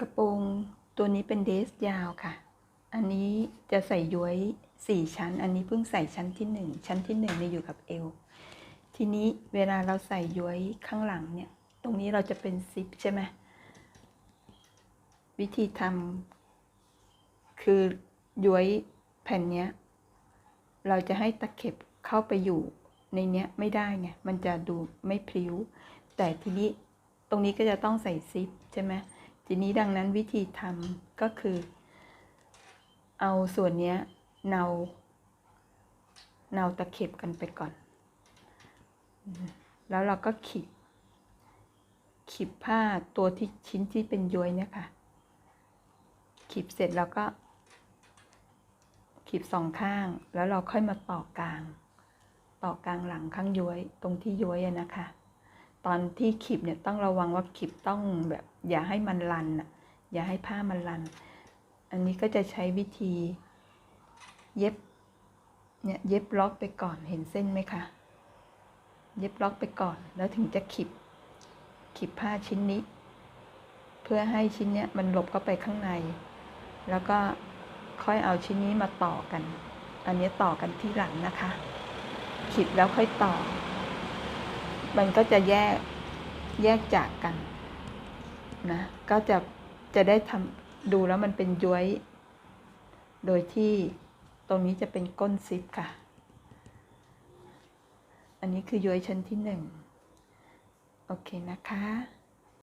กระโปรงตัวนี้เป็นเดสยาวค่ะ อันนี้จะใส่ย้วยสี่ชั้น อันนี้เพิ่งใส่ชั้นที่หนึ่งชั้นที่หนึ่งเนี่ยอยู่กับเอว ทีนี้เวลาเราใส่ย้วยข้างหลังเนี่ย ตรงนี้เราจะเป็นซิปใช่ไหมวิธีทำคือย้วยแผ่นเนี้ย เราจะให้ตะเข็บเข้าไปอยู่ในเนี้ยไม่ได้ไง มันจะดูไม่พลิ้ว แต่ทีนี้ตรงนี้ก็จะต้องใส่ซิปใช่ไหม ทีนี้ดังนั้นวิธีทำก็คือ เอาส่วนเนี้ยเนาเนาตะเข็บกันไปก่อน แล้วเราก็ขีดขีดผ้าตัวที่ชิ้นที่เป็นย้วยเนี่ยค่ะขีดเสร็จแล้วก็ขีดสองข้าง แล้วเราค่อยมาต่อกลาง ต่อกลางหลังข้างย้วยตรงที่ย้วยอะนะคะ ตอนที่ขีบเนี่ยต้องระวังว่าขีบต้องแบบอย่าให้มันรันอะอย่าให้ผ้ามันรัน อันนี้ก็จะใช้วิธีเย็บเนี่ยเย็บล็อกไปก่อนเห็นเส้นไหมคะเย็บล็อกไปก่อนแล้วถึงจะขีบขีบผ้าชิ้นนี้ เพื่อให้ชิ้นเนี้ยมันหลบเข้าไปข้างใน แล้วก็ค่อยเอาชิ้นนี้มาต่อกัน อันนี้ต่อกันที่หลังนะคะขีดแล้วค่อยต่อ มันก็จะแยกแยกจากกันนะก็จะจะได้ทำดูแล้วมันเป็นย้วย โดยที่ตรงนี้จะเป็นก้นซิปค่ะ อันนี้คือย้วยชั้นที่หนึ่งโอเคนะคะ